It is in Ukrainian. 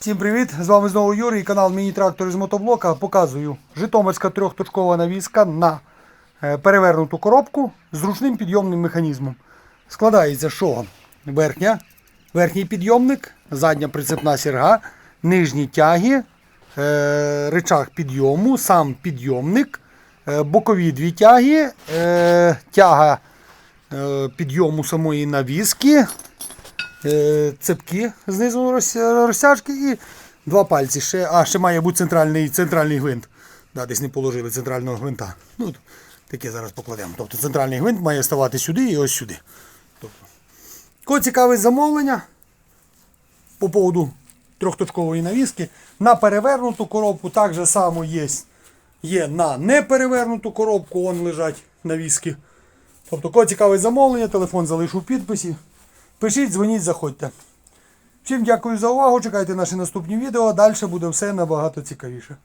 Всім привіт! З вами знову Юрій, канал Міні-трактор із мотоблока. Показую Житомирська трьохточкова навіска на е, перевернуту коробку з ручним підйомним механізмом. Складається що? Верхня, верхній підйомник, задня прицепна сірга, нижні тяги, е, рычаг підйому, сам підйомник, е, бокові дві тяги, тяга підйому самої навіски, цепки знизу розтяжки і два пальці. Ще, а, ще має бути центральний, центральний гвинт. Да, десь не положили центрального гвинта. Ну, таке зараз покладемо. Тобто центральний гвинт має ставати сюди і ось сюди. Тобто, кого цікавить замовлення по поводу трьохточкової навіски, на перевернуту коробку так же само є, є на неперевернуту коробку, вон лежать навіски. Тобто, кого цікавить замовлення, телефон залишу в підписі. Пишіть, дзвоніть, заходьте. Всім дякую за увагу. Чекайте наші наступні відео. Далі буде все набагато цікавіше.